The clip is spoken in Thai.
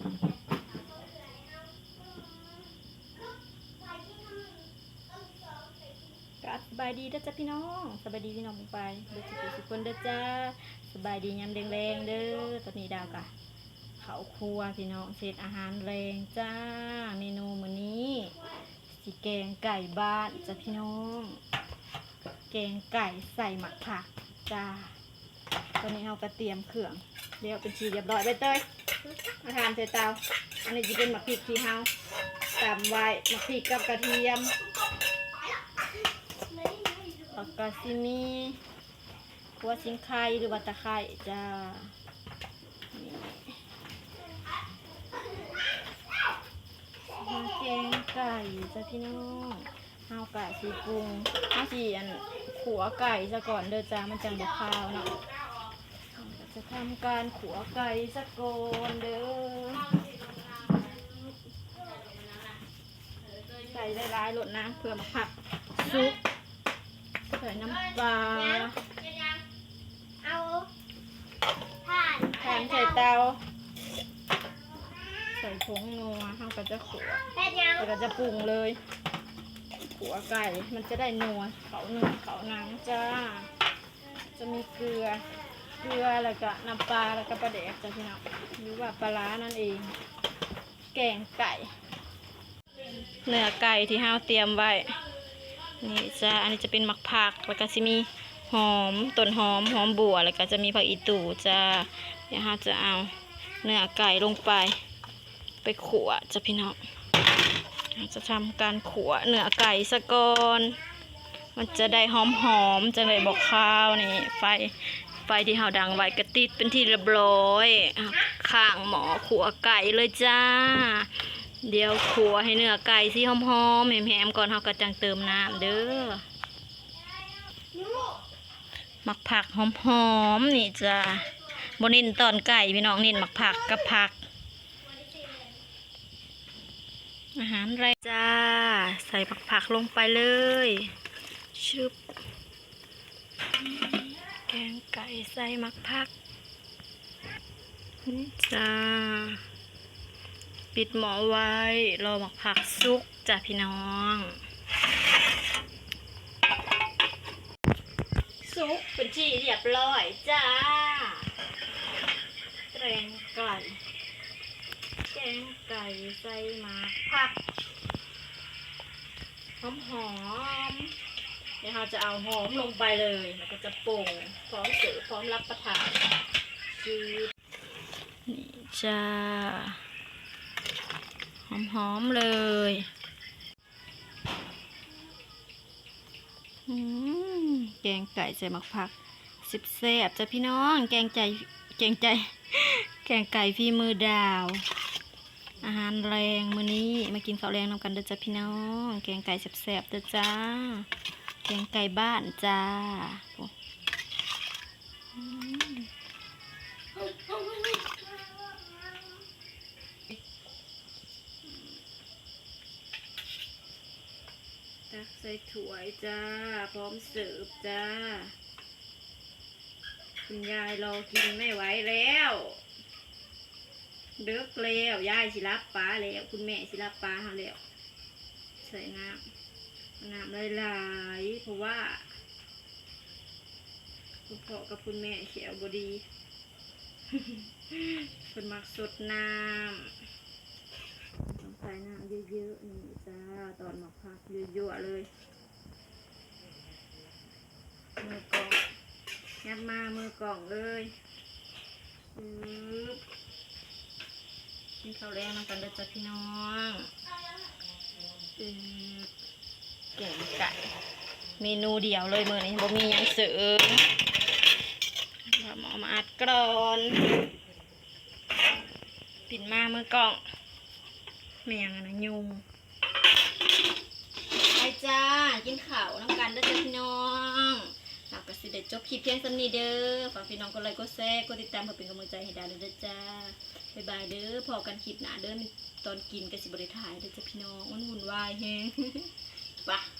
ก็สบายดีเด้อจ้ะพี่น้องสบายดีพี่น้องไปเด้อจ้ะทุกคนเด้อจ้าสบายดียามแรงๆเด้อตอนนี้ดาวกะเขาครัวพี่น้องเศษอาหารแรงจ้าเมนูมื้อนี้สีแกงไก่บ้านจ้ะพี่น้อง แกงไก่ใส่หมักผักจ้าตอนนี้เราก็เตรียมเครื่องเดี๋ยวเป็นชีเรียบร้อยไปเตย มาทานใส่เตา อันนี้จะเป็นหมักพริกที่เฮาตำไว้หมักพริกกับกระเทียมแล้วก็ซิมีหัวชิงไข่หรือว่าตะไคร้จ้านี่มาแกงไก่จ้าพี่น้องเฮากะสีปรุงเฮาสีอันขัวไก่ซะก่อนเด้อจ้ามันจังบ่คาวเนาะเราก็ จะทำการขัวไก่ซะก่อนเด้อใส่ได้ร้ายๆหลดนะเพื่อมาผักซุปใส่น้ำปลาเอาผ่านแถมใส่เตา ใส่ผงนัวข้าวก็จะขัวแค่ยังแล้วก็จะปรุงเลย ขัวไก่ มันจะได้นัวเขาเนื้อเขาหนังจ้า จะมีเกลือ เกลือแล้วก็น้ำปลาแล้วก็ปลาแดกจ้ะพี่น้องหรือว่าปลาร้านั่นเอง แกงไก่เนื้อไก่ที่ห้าวเตรียมไว้ นี่จ้าอันนี้จะเป็นหมักผักแล้วก็จะมีหอมต้นหอมหอมบัวแล้วก็จะมีผักอีตู่จ้าเดี๋ยวห้าจะเอาเนื้อไก่ลงไป ไปขัวจ้ะพี่น้องจะทำการขัวเนื้อไก่สะกอนมันจะได้หอมหอมจะได้บอกข้าวนี่ไฟ ฟที่เฮาดังไว้กระติดเป็นที่เรียบร้อยข้างหมอขัวไก่เลยจ้า เดี๋ยวขัวให้เนื้อไก่สิหอมๆแหมๆก่อนเฮาก็จังเติมน้ำเด้อหมักผักหอมๆนี่จ้าบนินตอนไก่พี่น้องนินหมักผักกับผัก อาหารไรจ้า ใส่ผักผักลงไปเลยชึบ กงไก่ใส่หมักผักนี่จ้า ปิดหมอไว้ รอหมักผักสุกจ้ะพี่น้องสุกเป็นที่เรียบร้อยจ้าแกงไก่ แกงไก่ใส่หมากผัก หอมหอม เดี๋ยเราจะเอาหอมลงไปเลยแล้วก็จะปรุงพร้อมเสิร์ฟพร้อมรับประทานชืดนี่จ้าหอมหอมๆเลยอืมแกงไก่ใส่หมักผักสิบแซ่บจ้ะพี่น้อง แกงใจแกงใจ แกงไก่ฟีมือดาว อาหารแรงมื้อนี้มากินข้าวแรงนำกันเด้อจ้ะพี่น้อง แกงไก่แซ่บๆเด้อจ้า แกงไก่บ้านจ้าตักใส่ถ้วยจ้า พร้อมเสิร์ฟจ้า คุณยายรอกินไม่ไหวแล้วเดึกแล้วยายสิรับปลาแล้ว คุณแม่สิรับปลาเขาแล้วใส่น้ำ น้ำหลายๆเพราะว่าคุณพ่อกับคุณแม่เขียวบดีคนมักสดน้ำต้องใส่น้ำเยอะๆนี่จ้าตอนหมักผักเยอะๆเลยมือกล่องยัดมามือกล่องเลยปึ๊บกินข้าวแรงนำกันเด้อจ้ะพี่น้องอืม แกงไก่เมนูเดียวเลยมือนี้บ่มียังเสริมเราหมอมาอัดกรอนปิ่นมามือกล่องเมียงนะยุงไปจ้า กินข้าวน้ำกันเด้อจ้ะพี่น้องเราก็สิได้จบคลิปเพียงสำนี้เด้อฝากพี่น้องกดไลค์กดแชร์กดติดตามเพื่อเป็นกำลังใจให้ดาวเด้อจ้าบายบายเด้อพอกันคลิปหนาเด้อตอนกินกับสิบริถ่ายเด้อจ้ะพี่น้องมันวุ่นวายแฮง ไปะ